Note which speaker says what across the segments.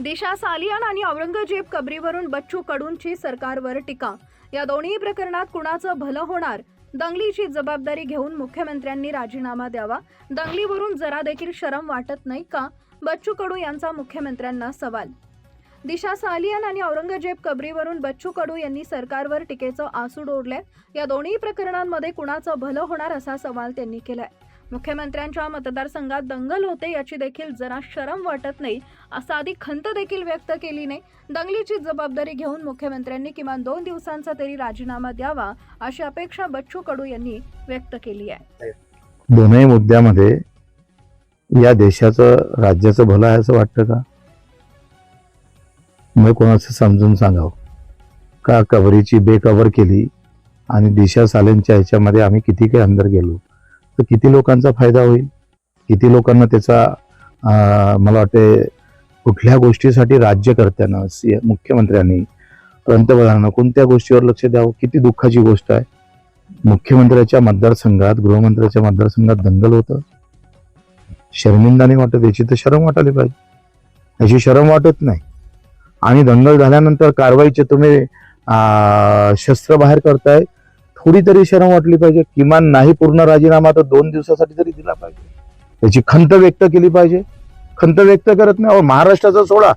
Speaker 1: दिशा सालियान आणि औरंगजेब कबरीवरून बच्चू कडूंची सरकारवर टीका. या दोन्ही प्रकरणात कुणाचं भलं होणार? दंगलीची जबाबदारी घेऊन मुख्यमंत्र्यांनी राजीनामा द्यावा. दंगलीवरून जरा देखील शरम वाटत नाही का? बच्चू कडू यांचा मुख्यमंत्र्यांना सवाल. दिशा सालियान आणि औरंगजेब कबरीवरून बच्चू कडू यांनी सरकारवर टीकेचं आसूड ओढलंय. या दोन्ही प्रकरणांमध्ये कुणाचं भलं होणार असा सवाल त्यांनी केलाय. मुख्यमंत्र्यांच्या मतदारसंघात दंगल होते याची देखील जरा शरम वाटत नाही असा आधी खंत देखील व्यक्त केली नाही. दंगलीची जबाबदारी घेऊन मुख्यमंत्र्यांनी किमान दोन दिवसांचा तरी राजीनामा द्यावा अशी अपेक्षा बच्चू कडू यांनी व्यक्त केली आहे.
Speaker 2: दोनही मुद्द्यामध्ये या देशाचं राज्याचं भलं आहे असं वाटतं का? मग कोणाचं समजून सांगावं? का कबरीची बेकव्हर केली आणि दिशा सालेंच्या ह्याच्यामध्ये आम्ही किती काही अंदर गेलो? तर किती लोकांचा फायदा होईल? किती लोकांना त्याचा मला वाटते कुठल्या गोष्टीसाठी राज्यकर्त्यानं सी- मुख्यमंत्र्यांनी पंतप्रधानांना कोणत्या गोष्टीवर लक्ष द्यावं? किती दुःखाची गोष्ट आहे. मुख्यमंत्र्याच्या मतदारसंघात गृहमंत्र्याच्या मतदारसंघात दंगल होतं. शर्मिंदाने वाटत याची तर शरम वाटायला पाहिजे. याची शरम वाटत नाही. आणि दंगल झाल्यानंतर कारवाईचे तुम्ही शस्त्र बाहेर करताय. थोडी तरी शरम वाटली पाहिजे. किमान नाही पूर्ण राजीनामा तर दोन दिवसासाठी तरी दिला पाहिजे. त्याची खंत व्यक्त केली पाहिजे. खंत व्यक्त करत नाही अहो, महाराष्ट्राचा सोडा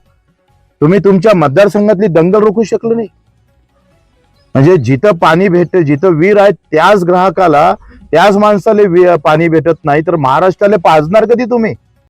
Speaker 2: तुम्ही तुमच्या मतदारसंघातली दंगल रोखू शकले नाही. म्हणजे जिथं पाणी भेटते जिथं वीर आहे त्याच ग्राहकाला त्याच माणसाला पाणी भेटत नाही तर महाराष्ट्राला पाजणार कधी तुम्ही?